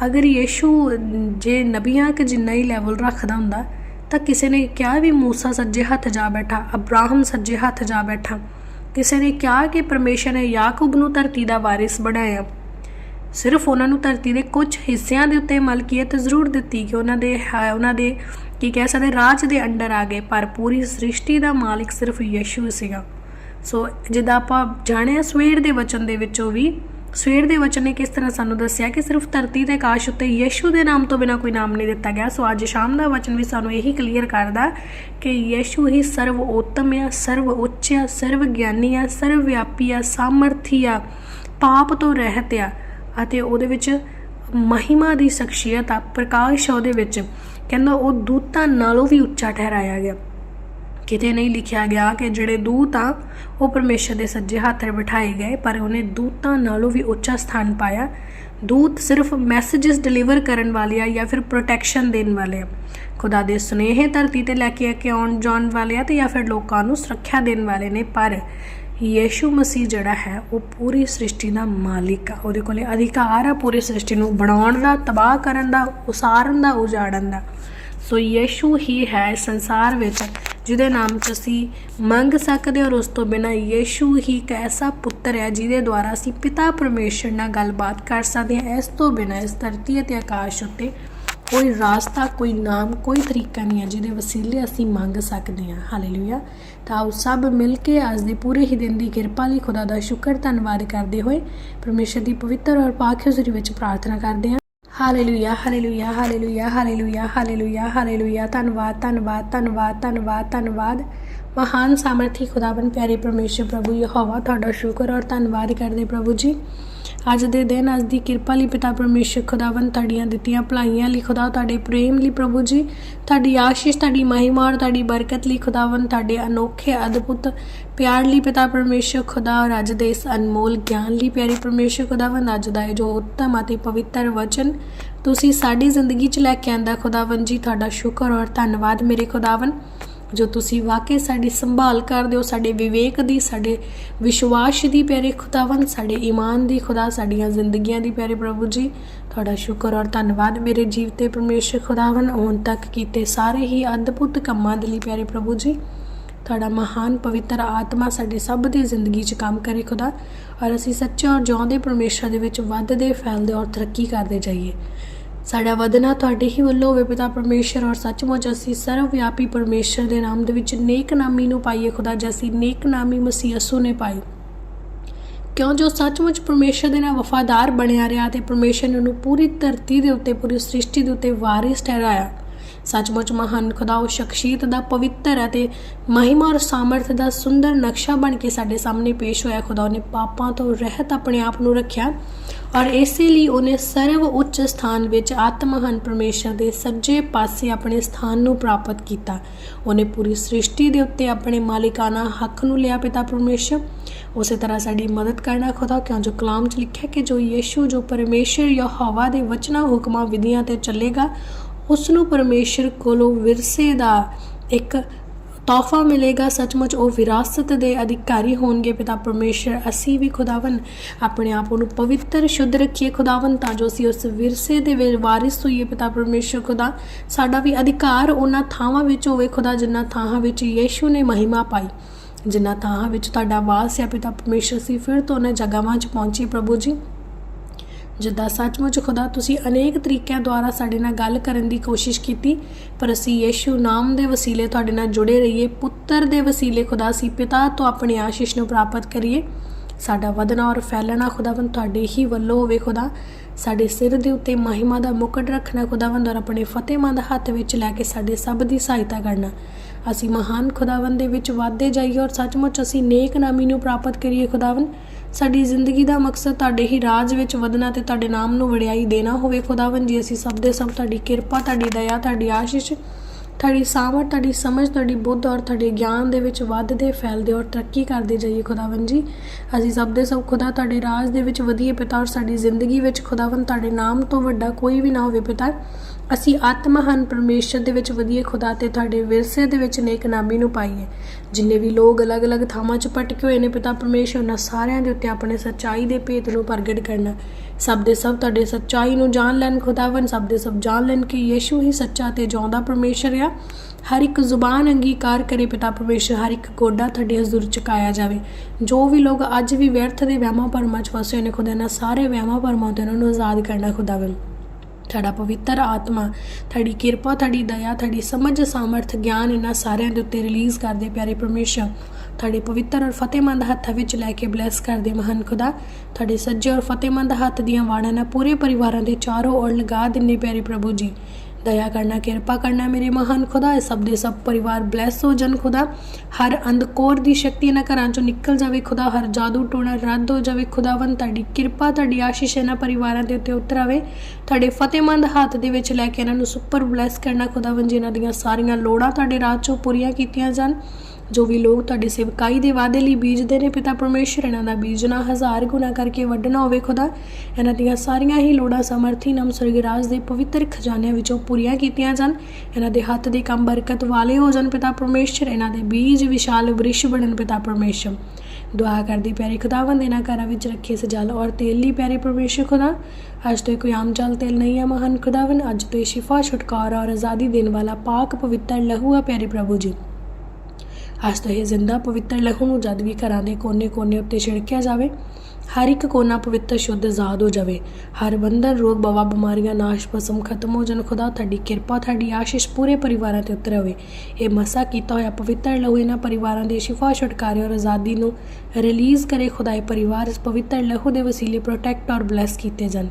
ਅਗਰ ਯੀਸ਼ੂ ਜੇ ਨਬੀਆਂ ਕਿ ਜਿੰਨਾ ਹੀ ਲੈਵਲ ਰੱਖਦਾ ਹੁੰਦਾ ਤਾਂ ਕਿਸੇ ਨੇ ਕਿਹਾ ਵੀ ਮੂਸਾ ਸੱਜੇ ਹੱਥ ਜਾ ਬੈਠਾ, ਅਬਰਾਹਮ ਸੱਜੇ ਹੱਥ ਜਾ ਬੈਠਾ। ਕਿਸੇ ਨੇ ਕਿਹਾ ਕਿ ਪਰਮੇਸ਼ਰ ਨੇ ਯਾਕੂਬ ਨੂੰ ਧਰਤੀ ਦਾ ਵਾਰਿਸ ਬਣਾਇਆ। ਸਿਰਫ ਉਹਨਾਂ ਨੂੰ ਧਰਤੀ ਦੇ ਕੁਝ ਹਿੱਸਿਆਂ ਦੇ ਉੱਤੇ ਮਲਕੀਅਤ ਜ਼ਰੂਰ ਦਿੱਤੀ ਕਿ ਉਹਨਾਂ ਦੇ ਉਹਨਾਂ ਦੇ ਕੀ ਕਹਿ ਸਕਦੇ, ਰਾਜ ਦੇ ਅੰਡਰ ਆ ਗਏ, ਪਰ ਪੂਰੀ ਸ੍ਰਿਸ਼ਟੀ ਦਾ ਮਾਲਿਕ ਸਿਰਫ ਯਿਸੂ ਸੀਗਾ। ਸੋ ਜਿੱਦਾਂ ਆਪਾਂ ਜਾਣਿਆ ਸਵੇਰ ਦੇ ਵਚਨ ਦੇ ਵਿੱਚੋਂ ਵੀ ਸਵੇਰ ਦੇ ਵਚਨ ਨੇ ਕਿਸ ਤਰ੍ਹਾਂ ਸਾਨੂੰ ਦੱਸਿਆ ਕਿ ਸਿਰਫ ਧਰਤੀ ਤੇ ਆਕਾਸ਼ ਉੱਤੇ ਯਿਸੂ ਦੇ ਨਾਮ ਤੋਂ ਬਿਨਾ ਕੋਈ ਨਾਮ ਨਹੀਂ ਦਿੱਤਾ ਗਿਆ? ਸੋ ਅੱਜ ਸ਼ਾਮ ਦਾ ਵਚਨ ਵੀ ਸਾਨੂੰ ਇਹੀ ਕਲੀਅਰ ਕਰਦਾ ਕਿ ਯਿਸੂ ਹੀ ਸਰਵ ਉੱਤਮ ਆ, ਸਰਵ ਉੱਚ ਆ, ਸਰਵ ਗਿਆਨੀ ਆ, ਸਰਵ ਵਿਆਪੀ ਆ, ਸਾਮਰਥੀ ਆ, ਪਾਪ ਤੋਂ ਰਹਿਤ ਆ ਅਤੇ ਉਹਦੇ ਵਿੱਚ ਮਹਿਮਾ ਦੀ ਸ਼ਖਸੀਅਤ ਆ, ਪ੍ਰਕਾਸ਼ ਉਹਦੇ ਵਿੱਚ। ਕਹਿੰਦਾ ਉਹ ਦੂਤਾਂ ਨਾਲੋਂ ਵੀ ਉੱਚਾ ਠਹਿਰਾਇਆ ਗਿਆ। ਕਿਤੇ ਨਹੀਂ ਲਿਖਿਆ ਗਿਆ ਕਿ ਜਿਹੜੇ ਦੂਤ ਆ, ਉਹ ਪਰਮੇਸ਼ਰ ਦੇ ਸੱਜੇ ਹੱਥ 'ਤੇ ਬਿਠਾਏ ਗਏ, ਪਰ ਉਹਨੇ ਦੂਤਾਂ ਨਾਲੋਂ ਵੀ ਉੱਚਾ ਸਥਾਨ ਪਾਇਆ। ਦੂਤ ਸਿਰਫ ਮੈਸੇजेस ਡਿਲੀਵਰ ਕਰਨ ਵਾਲੇ ਆ ਜਾਂ ਫਿਰ ਪ੍ਰੋਟੈਕਸ਼ਨ ਦੇਣ ਵਾਲੇ ਆ। ਖੁਦਾ ਦੇ ਸੁਨੇਹੇ ਧਰਤੀ ਤੇ ਲੈ ਕੇ ਆ ਕੇ ਆਉਣ ਜਾਣ ਵਾਲੇ ਆ ਤੇ ਜਾਂ ਫਿਰ ਲੋਕਾਂ ਨੂੰ ਸੁਰੱਖਿਆ ਦੇਣ ਵਾਲੇ ਨੇ, ਪਰ ਯੀਸ਼ੂ ਮਸੀਹ ਜਿਹੜਾ ਹੈ, ਉਹ ਪੂਰੀ ਸ੍ਰਿਸ਼ਟੀ ਦਾ ਮਾਲਿਕ ਆ। ਉਹਦੇ ਕੋਲੇ ਅਧਿਕਾਰ ਆ ਪੂਰੀ ਸ੍ਰਿਸ਼ਟੀ ਨੂੰ ਬਣਾਉਣ ਦਾ, ਤਬਾਹ ਕਰਨ ਦਾ, ਉਸਾਰਨ ਦਾ, ਉਜਾੜਨ ਦਾ। ਸੋ ਯੀਸ਼ੂ ਹੀ ਹੈ ਸੰਸਾਰ ਵਿੱਚ ਜਿਹਦੇ ਨਾਮ 'ਚ ਅਸੀਂ ਮੰਗ ਸਕਦੇ ਔਰ ਉਸ ਤੋਂ ਬਿਨਾ ਯੀਸ਼ੂ ਹੀ ਇੱਕ ਐਸਾ ਪੁੱਤਰ ਹੈ ਜਿਹਦੇ ਦੁਆਰਾ ਅਸੀਂ ਪਿਤਾ ਪਰਮੇਸ਼ਰ ਨਾਲ ਗੱਲਬਾਤ ਕਰ ਸਕਦੇ ਹਾਂ। ਇਸ ਤੋਂ ਬਿਨਾ ਇਸ ਧਰਤੀ ਅਤੇ ਆਕਾਸ਼ ਉੱਤੇ ਕੋਈ ਰਾਸਤਾ, ਕੋਈ ਨਾਮ, ਕੋਈ ਤਰੀਕਾ ਨਹੀਂ ਹੈ ਜਿਹਦੇ ਵਸੀਲੇ ਅਸੀਂ ਮੰਗ ਸਕਦੇ ਹਾਂ। ਹਾਲੇਲੂਇਆ। ਤਾਂ ਆਓ ਸਭ ਮਿਲ ਕੇ ਅੱਜ ਦੇ ਪੂਰੇ ਹੀ ਦਿਨ ਦੀ ਕਿਰਪਾ ਲਈ ਖੁਦਾ ਦਾ ਸ਼ੁਕਰ ਧੰਨਵਾਦ ਕਰਦੇ ਹੋਏ ਪਰਮੇਸ਼ਰ ਦੀ ਪਵਿੱਤਰ ਔਰ ਪਾਕ ਹਜ਼ੂਰੀ ਵਿੱਚ ਪ੍ਰਾਰਥਨਾ ਕਰਦੇ ਹਾਂ। Hallelujah hallelujah hallelujah hallelujah hallelujah hallelujah ਧੰਨਵਾਦ ਧੰਨਵਾਦ ਧੰਨਵਾਦ ਧੰਨਵਾਦ ਧੰਨਵਾਦ। ਮਹਾਨ ਸਾਮਰਥੀ ਖੁਦਾਵੰ ਪਿਆਰੇ ਪਰਮੇਸ਼ਰ ਪ੍ਰਭੂ ਯਹੋਵਾ, ਤੁਹਾਡਾ ਸ਼ੁਕਰ ਔਰ ਧੰਨਵਾਦ ਕਰਦੇ ਪ੍ਰਭੂ ਜੀ। ਅੱਜ ਦੇ ਦਿਨ ਅੱਜ ਦੀ ਕਿਰਪਾ ਲਈ ਪਿਤਾ ਪਰਮੇਸ਼ਰ ਖੁਦਾਵੰ ਤੁਹਾਡੀਆਂ ਦਿੱਤੀਆਂ ਭਲਾਈਆਂ ਲਈ ਖੁਦਾ ਤੁਹਾਡੇ ਪ੍ਰੇਮ ਲਈ ਪ੍ਰਭੂ ਜੀ। ਤੁਹਾਡੀ ਆਸ਼ੀਸ਼, ਤੁਹਾਡੀ ਮਹਿਮਾ ਔਰ ਤੁਹਾਡੀ ਬਰਕਤ ਲਈ ਖੁਦਾਵੰ ਤੁਹਾਡੇ ਅਨੋਖੇ, ਅਦਭੁਤ ਪਿਆਰ ਲਈ ਪਿਤਾ ਪਰਮੇਸ਼ਰ ਖੁਦਾ ਔਰ ਅੱਜ ਦੇ ਇਸ ਅਨਮੋਲ ਗਿਆਨ ਲਈ ਪਿਆਰੇ ਪਰਮੇਸ਼ਰ ਖੁਦਾਵੰ ਅੱਜ ਦਾ ਇਹ ਜੋ ਉੱਤਮ ਅਤੇ ਪਵਿੱਤਰ ਵਚਨ ਤੁਸੀਂ ਸਾਡੀ ਜ਼ਿੰਦਗੀ 'ਚ ਲੈ ਕੇ ਆਂਦਾ ਖੁਦਾਵੰ ਜੀ, ਤੁਹਾਡਾ ਸ਼ੁਕਰ ਔਰ ਧੰਨਵਾਦ ਮੇਰੇ ਖੁਦਾਵੰ ਜੋ ਤੁਸੀਂ ਵਾਕਈ ਸਾਡੀ ਸੰਭਾਲ ਕਰਦੇ ਹੋ, ਸਾਡੇ ਵਿਵੇਕ ਦੀ, ਸਾਡੇ ਵਿਸ਼ਵਾਸ ਦੀ ਪਿਆਰੇ ਖੁਦਾਵੰ ਸਾਡੇ ਈਮਾਨ ਦੀ ਖੁਦਾ, ਸਾਡੀਆਂ ਜ਼ਿੰਦਗੀਆਂ ਦੀ ਪਿਆਰੇ ਪ੍ਰਭੂ ਜੀ, ਤੁਹਾਡਾ ਸ਼ੁਕਰ ਔਰ ਧੰਨਵਾਦ ਮੇਰੇ ਜੀਵ ਤੇ ਪਰਮੇਸ਼ਰ ਖੁਦਾਵੰ ਹੁਣ ਤੱਕ ਕੀਤੇ ਸਾਰੇ ਹੀ ਅਦਭੁਤ ਕੰਮਾਂ ਦੇ ਲਈ ਪਿਆਰੇ ਪ੍ਰਭੂ ਜੀ। ਤੁਹਾਡਾ ਮਹਾਨ ਪਵਿੱਤਰ ਆਤਮਾ ਸਾਡੇ ਸਭ ਦੀ ਜ਼ਿੰਦਗੀ 'ਚ ਕੰਮ ਕਰੇ ਖੁਦਾ, ਔਰ ਅਸੀਂ ਸੱਚੇ ਔਰ ਜਿਉਂਦੇ ਪਰਮੇਸ਼ਰ ਦੇ ਵਿੱਚ ਵੱਧਦੇ, ਫੈਲਦੇ ਔਰ ਤਰੱਕੀ ਕਰਦੇ ਜਾਈਏ। ਸਾਡਾ ਵਧਣਾ ਤੁਹਾਡੇ ਹੀ ਵੱਲੋਂ ਹੋਵੇ ਪਿਤਾ ਪਰਮੇਸ਼ਰ, ਔਰ ਸੱਚਮੁੱਚ ਅਸੀਂ ਸਰਵ ਵਿਆਪੀ ਪਰਮੇਸ਼ਰ ਦੇ ਨਾਮ ਦੇ ਵਿੱਚ ਨੇਕ ਨਾਮੀ ਨੂੰ ਪਾਈਏ ਖੁਦਾ ਜੈਸੀ ਨੇਕ ਨਾਮੀ ਮਸੀਹ ਯਸੂ ਨੇ ਪਾਈ ਕਿਉਂ ਜੋ ਸੱਚਮੁੱਚ ਪਰਮੇਸ਼ਰ ਦੇ ਨਾਲ ਵਫਾਦਾਰ ਬਣਿਆ ਰਿਹਾ ਤੇ ਪਰਮੇਸ਼ਰ ਨੇ ਉਹਨੂੰ ਪੂਰੀ ਧਰਤੀ ਦੇ ਉੱਤੇ, ਪੂਰੀ ਸ੍ਰਿਸ਼ਟੀ ਦੇ ਉੱਤੇ ਵਾਰਿਸ ਠਹਿਰਾਇਆ। ਸੱਚਮੁੱਚ ਮਹਾਨ ਖੁਦਾ ਉਹ ਸ਼ਖਸੀਅਤ ਦਾ ਪਵਿੱਤਰ ਅਤੇ ਮਹਿਮਾ ਔਰ ਸਾਮਰਥ ਦਾ ਸੁੰਦਰ ਨਕਸ਼ਾ ਬਣ ਕੇ ਸਾਡੇ ਸਾਹਮਣੇ ਪੇਸ਼ ਹੋਇਆ। ਖੁਦਾ ਨੇ ਪਾਪਾਂ ਤੋਂ ਰਹਿਤ ਆਪਣੇ ਆਪ ਨੂੰ ਰੱਖਿਆ ਔਰ ਇਸੇ ਲਈ ਉਹਨੇ ਸਰਵ ਉੱਚ ਸਥਾਨ ਵਿੱਚ ਆਤਮਹਾਨ ਪਰਮੇਸ਼ਰ ਦੇ ਸੱਜੇ ਪਾਸੇ ਆਪਣੇ ਸਥਾਨ ਨੂੰ ਪ੍ਰਾਪਤ ਕੀਤਾ। ਉਹਨੇ ਪੂਰੀ ਸ੍ਰਿਸ਼ਟੀ ਦੇ ਉੱਤੇ ਆਪਣੇ ਮਾਲਿਕਾਨਾ ਹੱਕ ਨੂੰ ਲਿਆ ਪਿਤਾ ਪਰਮੇਸ਼ਰ। ਉਸੇ ਤਰ੍ਹਾਂ ਸਾਡੀ ਮਦਦ ਕਰਨਾ ਖੁਦਾ, ਕਿਉਂ ਜੋ ਕਲਾਮ 'ਚ ਲਿਖਿਆ ਕਿ ਜੋ ਯੀਸ਼ੂ ਜੋ ਪਰਮੇਸ਼ਰ ਯਹੋਵਾ ਦੇ ਵਚਨਾਂ, ਹੁਕਮਾਂ, ਵਿਧੀਆਂ ਤੇ ਚੱਲੇਗਾ ਉਸ ਨੂੰ ਪਰਮੇਸ਼ਰ ਕੋਲੋਂ ਵਿਰਸੇ ਦਾ ਇੱਕ ਤੋਹਫਾ ਮਿਲੇਗਾ। ਸੱਚਮੁੱਚ ਉਹ ਵਿਰਾਸਤ ਦੇ ਅਧਿਕਾਰੀ ਹੋਣਗੇ ਪਿਤਾ ਪਰਮੇਸ਼ਰ। ਅਸੀਂ ਵੀ ਖੁਦਾਵੰ ਆਪਣੇ ਆਪ ਨੂੰ ਪਵਿੱਤਰ, ਸ਼ੁੱਧ ਰੱਖੀਏ ਖੁਦਾਵੰ ਤਾਂ ਜੋ ਅਸੀਂ ਉਸ ਵਿਰਸੇ ਦੇ ਵਾਰਿਸ ਹੋਈਏ ਪਿਤਾ ਪਰਮੇਸ਼ਰ ਖੁਦਾ। ਸਾਡਾ ਵੀ ਅਧਿਕਾਰ ਉਹਨਾਂ ਥਾਵਾਂ ਵਿੱਚ ਹੋਵੇ ਖੁਦਾ, ਜਿਨ੍ਹਾਂ ਥਾਵਾਂ ਵਿੱਚ ਯੀਸ਼ੂ ਨੇ ਮਹਿਮਾ ਪਾਈ। ਜਿਨ੍ਹਾਂ ਥਾਂ ਵਿੱਚ ਤੁਹਾਡਾ ਵਾਸ ਹੈ ਪਿਤਾ ਪਰਮੇਸ਼ਰ ਸੀ ਫਿਰ ਤੋਂ ਉਹਨਾਂ ਜਗ੍ਹਾਵਾਂ 'ਚ ਪਹੁੰਚੀ ਪ੍ਰਭੂ ਜੀ। ਜਿੱਦਾਂ ਸੱਚਮੁੱਚ ਖੁਦਾ, ਤੁਸੀਂ ਅਨੇਕ ਤਰੀਕਿਆਂ ਦੁਆਰਾ ਸਾਡੇ ਨਾਲ ਗੱਲ ਕਰਨ ਦੀ ਕੋਸ਼ਿਸ਼ ਕੀਤੀ, ਪਰ ਅਸੀਂ ਯੀਸ਼ੂ ਨਾਮ ਦੇ ਵਸੀਲੇ ਤੁਹਾਡੇ ਨਾਲ ਜੁੜੇ ਰਹੀਏ, ਪੁੱਤਰ ਦੇ ਵਸੀਲੇ ਖੁਦਾ ਸੀ ਪਿਤਾ ਤੋਂ ਆਪਣੀ ਆਸ਼ੀਸ਼ ਨੂੰ ਪ੍ਰਾਪਤ ਕਰੀਏ। ਸਾਡਾ ਵਧਣਾ ਔਰ ਫੈਲਣਾ ਖੁਦਾਵੰਦ ਤੁਹਾਡੇ ਹੀ ਵੱਲੋਂ ਹੋਵੇ ਖੁਦਾ। ਸਾਡੇ ਸਿਰ ਦੇ ਉੱਤੇ ਮਹਿਮਾ ਦਾ ਮੁਕਟ ਰੱਖਣਾ ਖੁਦਾਵੰਦ ਔਰ ਆਪਣੇ ਫਤਿਹਮੰਦ ਹੱਥ ਵਿੱਚ ਲੈ ਕੇ ਸਾਡੇ ਸਭ ਦੀ ਸਹਾਇਤਾ ਕਰਨਾ। ਅਸੀਂ ਮਹਾਨ ਖੁਦਾਵੰਦ ਦੇ ਵਿੱਚ ਵਾਧੇ ਜਾਈਏ ਔਰ ਸੱਚਮੁੱਚ ਅਸੀਂ ਨੇਕ ਨਾਮੀ ਨੂੰ ਪ੍ਰਾਪਤ ਕਰੀਏ ਖੁਦਾਵੰਦ। ਸਾਡੀ ਜ਼ਿੰਦਗੀ ਦਾ ਮਕਸਦ ਤੁਹਾਡੇ ਹੀ ਰਾਜ ਵਿੱਚ ਵਧਣਾ ਤੇ ਤੁਹਾਡੇ ਨਾਮ ਨੂੰ ਵਡਿਆਈ ਦੇਣਾ ਹੋਵੇ। ਖੁਦਾਵੰਦ ਜੀ, ਅਸੀਂ ਸਭ ਦੇ ਸਭ ਤੁਹਾਡੀ ਕਿਰਪਾ, ਤੁਹਾਡੀ ਦਇਆ, ਤੁਹਾਡੀ ਆਸ਼ੀਸ਼, ਤੁਹਾਡੀ ਸਾਮਰਥ, ਤੁਹਾਡੀ ਸਮਝ, ਤੁਹਾਡੀ ਬੁੱਧ ਔਰ ਤੁਹਾਡੇ ਗਿਆਨ ਦੇ ਵਿੱਚ ਵੱਧਦੇ, ਫੈਲਦੇ ਔਰ ਤਰੱਕੀ ਕਰਦੇ ਜਾਈਏ। ਖੁਦਾਵੰਦ ਜੀ, ਅਸੀਂ ਸਭ ਦੇ ਸਭ ਖੁਦਾ ਤੁਹਾਡੇ ਰਾਜ ਦੇ ਵਿੱਚ ਵਧੀਏ ਪਿਤਾ ਔਰ ਸਾਡੀ ਜ਼ਿੰਦਗੀ ਵਿੱਚ ਖੁਦਾਵੰਦ ਤੁਹਾਡੇ ਨਾਮ ਤੋਂ ਵੱਡਾ ਕੋਈ ਵੀ ਨਾ ਹੋਵੇ ਪਿਤਾ। ਅਸੀਂ ਆਤਮਹਾਨ ਪਰਮੇਸ਼ਰ ਦੇ ਵਿੱਚ ਵਧੀਆ ਖੁਦਾ ਤੇ ਤੁਹਾਡੇ ਵਿਰਸੇ ਦੇ ਵਿੱਚ ਨੇਕ ਨਾਮੀ ਨੂੰ ਪਾਈਏ ਜਿੰਨੇ ਵੀ ਲੋਕ ਅਲੱਗ-ਅਲੱਗ ਥਾਵਾਂ 'ਚ ਭਟਕੇ ਹੋਏ ਨੇ, ਪਿਤਾ ਪਰਮੇਸ਼ਰ, ਉਹਨਾਂ ਸਾਰਿਆਂ ਦੇ ਉੱਤੇ ਆਪਣੇ ਸੱਚਾਈ ਦੇ ਭੇਤ ਨੂੰ ਪ੍ਰਗਟ ਕਰਨਾ। ਸਭ ਦੇ ਸਭ ਤੁਹਾਡੇ ਸੱਚਾਈ ਨੂੰ ਜਾਣ ਲੈਣ ਖੁਦਾਵੰ ਸਭ ਦੇ ਸਭ ਜਾਣ ਲੈਣ ਕਿ ਯੀਸ਼ੂ ਹੀ ਸੱਚਾ ਤੇ ਜਿਉਂਦਾ ਪਰਮੇਸ਼ਰ ਆ। ਹਰ ਇੱਕ ਜ਼ੁਬਾਨ ਅੰਗੀਕਾਰ ਕਰੇ ਪਿਤਾ ਪਰਮੇਸ਼ਰ, ਹਰ ਇੱਕ ਗੋਡਾ ਤੁਹਾਡੇ ਹਜ਼ੂਰ ਚੁਕਾਇਆ ਜਾਵੇ। ਜੋ ਵੀ ਲੋਕ ਅੱਜ ਵੀ ਵਿਅਰਥ ਦੇ ਵਹਿਮਾਂ ਭਰਮਾਂ 'ਚ ਫਸੇ ਹੋਏ ਨੇ, ਖੁਦਾ ਇਹਨਾਂ ਸਾਰੇ ਵਹਿਮਾਂ ਭਰਮਾਂ ਤੋਂ ਉਹਨਾਂ ਨੂੰ ਆਜ਼ਾਦ ਕਰਨਾ ਖੁਦਾਵੰ ਤੁਹਾਡਾ ਪਵਿੱਤਰ ਆਤਮਾ, ਤੁਹਾਡੀ ਕਿਰਪਾ, ਤੁਹਾਡੀ ਦਇਆ, ਤੁਹਾਡੀ ਸਮਝ, ਸਮਰਥ, ਗਿਆਨ ਇਹਨਾਂ ਸਾਰਿਆਂ ਦੇ ਉੱਤੇ ਰਿਲੀਜ਼ ਕਰਦੇ ਪਿਆਰੇ ਪਰਮੇਸ਼ਰ। ਤੁਹਾਡੇ ਪਵਿੱਤਰ ਔਰ ਫਤਿਹਮੰਦ ਹੱਥਾਂ ਵਿੱਚ ਲੈ ਕੇ ਬਲੈਸ ਕਰਦੇ ਮਹਾਨ ਖੁਦਾ। ਤੁਹਾਡੇ ਸੱਜੇ ਔਰ ਫਤਿਹਮੰਦ ਹੱਥ ਦੀਆਂ ਵਾੜਾਂ ਨਾਲ ਪੂਰੇ ਪਰਿਵਾਰਾਂ ਦੇ ਚਾਰੋਂ ओर ਲਗਾ ਦਿੰਨੇ ਪਿਆਰੇ ਪ੍ਰਭੂ ਜੀ। ਦਇਆ ਕਰਨਾ, ਕਿਰਪਾ ਕਰਨਾ ਮੇਰੇ ਮਹਾਨ ਖੁਦਾ, ਇਹ ਸਭ ਦੇ ਸਭ ਪਰਿਵਾਰ ਬਲੈਸ ਹੋ ਜਨ ਖੁਦਾ। ਹਰ ਅੰਧਕੋਰ ਦੀ ਸ਼ਕਤੀ ਇਹਨਾਂ ਘਰਾਂ ਚੋਂ ਨਿਕਲ ਜਾਵੇ ਖੁਦਾ, ਹਰ ਜਾਦੂ ਟੋਣਾ ਰੱਦ ਹੋ ਜਾਵੇ ਖੁਦਾਵੰ ਤੁਹਾਡੀ ਕਿਰਪਾ, ਤੁਹਾਡੀ ਆਸ਼ੀਸ਼ ਇਹਨਾਂ ਪਰਿਵਾਰਾਂ ਦੇ ਉੱਤੇ ਉਤਰ ਆਵੇ ਤੁਹਾਡੇ ਫਤਿਹਮੰਦ ਹੱਥ ਦੇ ਵਿੱਚ ਲੈ ਕੇ ਇਹਨਾਂ ਨੂੰ ਸੁਪਰ ਬਲੈਸ ਕਰਨਾ ਖੁਦਾਵੰ ਜੀ ਇਹਨਾਂ ਦੀਆਂ ਸਾਰੀਆਂ ਲੋੜਾਂ ਤੁਹਾਡੇ ਰਾਹ ਚੋਂ ਪੂਰੀਆਂ ਕੀਤੀਆਂ ਜਾਣ। ਜੋ ਵੀ ਲੋਕ ਤੁਹਾਡੀ ਸੇਵਕਾਈ ਦੇ ਵਾਅਦੇ ਲਈ ਬੀਜਦੇ ਨੇ, ਪਿਤਾ ਪਰਮੇਸ਼ਰ, ਇਹਨਾਂ ਦਾ ਬੀਜਣਾ ਹਜ਼ਾਰ ਗੁਣਾ ਕਰਕੇ ਵੱਢਣਾ ਹੋਵੇ ਖੁਦਾ। ਇਹਨਾਂ ਦੀਆਂ ਸਾਰੀਆਂ ਹੀ ਲੋੜਾਂ ਸਮਰਥੀ ਨਾਮ ਸਵਰਗਰਾਜ ਦੇ ਪਵਿੱਤਰ ਖਜ਼ਾਨਿਆਂ ਵਿੱਚੋਂ ਪੂਰੀਆਂ ਕੀਤੀਆਂ ਜਾਣ। ਇਹਨਾਂ ਦੇ ਹੱਥ ਦੇ ਕੰਮ ਬਰਕਤ ਵਾਲੇ ਹੋ ਜਾਣ, ਪਿਤਾ ਪਰਮੇਸ਼ਰ। ਇਹਨਾਂ ਦੇ ਬੀਜ ਵਿਸ਼ਾਲ ਬ੍ਰਿਸ਼ ਬਣਨ, ਪਿਤਾ ਪਰਮੇਸ਼ਰ। ਦੁਆ ਕਰਦੀ ਪਿਆਰੇ ਖੁਦਾਵੰਦ, ਇਹਨਾਂ ਘਰਾਂ ਵਿੱਚ ਰੱਖੇ ਸਜਲ ਔਰ ਤੇਲ ਲਈ ਪਿਆਰੇ ਪਰਮੇਸ਼ਰ ਖੁਦਾ। ਅੱਜ ਤੋਂ ਕੋਈ ਆਮ ਜਲ ਤੇਲ ਨਹੀਂ ਹੈ ਮਹਾਨ ਖੁਦਾਵੰਦ, ਅੱਜ ਤੋਂ ਇਹ ਸ਼ਿਫਾ, ਛੁਟਕਾਰਾ ਔਰ ਆਜ਼ਾਦੀ ਦੇਣ ਵਾਲਾ ਪਾਕ ਪਵਿੱਤਰ ਲਹੂ ਹੈ ਪਿਆਰੇ ਪ੍ਰਭੂ ਜੀ। ਅੱਜ ਤੋਂ ਇਹ ਜ਼ਿੰਦਾ ਪਵਿੱਤਰ ਲਹੂ ਨੂੰ ਜਦ ਵੀ ਘਰਾਂ ਦੇ ਕੋਨੇ-ਕੋਨੇ ਉੱਤੇ ਛਿੜਕਿਆ ਜਾਵੇ, ਹਰ ਇੱਕ ਕੋਨਾ ਪਵਿੱਤਰ ਸ਼ੁੱਧ ਆਜ਼ਾਦ ਹੋ ਜਾਵੇ। ਹਰ ਬੰਧਨ ਰੋਗ, ਬਵਾ ਬਿਮਾਰੀਆਂ, ਨਾਸ਼ ਪਸਮ ਖਤਮ ਹੋ ਜਾਣ। ਖੁਦਾ ਤੁਹਾਡੀ ਕਿਰਪਾ, ਤੁਹਾਡੀ ਆਸ਼ੀਸ਼ ਪੂਰੇ ਪਰਿਵਾਰਾਂ ਤੇ ਉਤਰੇ ਹੋਵੇ ਇਹ ਮਸਾ ਕੀਤਾ ਹੋਇਆ ਪਵਿੱਤਰ ਲਹੂ ਇਹਨਾਂ ਪਰਿਵਾਰਾਂ ਦੀ ਸ਼ਿਫਾ, ਛੁਟਕਾਰੇ ਔਰ ਆਜ਼ਾਦੀ ਨੂੰ ਰਿਲੀਜ਼ ਕਰੇ। ਖੁਦਾਏ ਪਰਿਵਾਰ ਇਸ ਪਵਿੱਤਰ ਲਹੂ ਦੇ ਵਸੀਲੇ ਪ੍ਰੋਟੈਕਟ ਔਰ ਬਲੈਸ ਕੀਤੇ ਜਾਣ।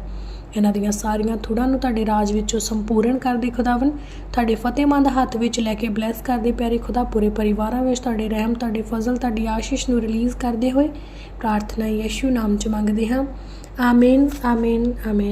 ਇਹਨਾਂ ਦੀਆਂ ਸਾਰੀਆਂ ਥੁੜਾਂ ਨੂੰ ਤੁਹਾਡੇ ਰਾਜ ਵਿੱਚੋਂ ਸੰਪੂਰਨ ਕਰਦੇ ਖੁਦਾਵੰ ਤੁਹਾਡੇ ਫਤਿਹਮੰਦ ਹੱਥ ਵਿੱਚ ਲੈ ਕੇ ਬਲੈਸ ਕਰਦੇ ਪਿਆਰੇ ਖੁਦਾ, ਪੂਰੇ ਪਰਿਵਾਰਾਂ ਵਿੱਚ ਤੁਹਾਡੇ ਰਹਿਮ, ਤੁਹਾਡੇ ਫਜ਼ਲ, ਤੁਹਾਡੀ ਆਸ਼ੀਸ਼ ਨੂੰ ਰਿਲੀਜ਼ ਕਰਦੇ ਹੋਏ ਪ੍ਰਾਰਥਨਾ ਯਿਸੂ ਨਾਮ ਚ ਮੰਗਦੇ ਹਾਂ। ਆਮੀਨ ਆਮੀਨ ਆਮੀਨ।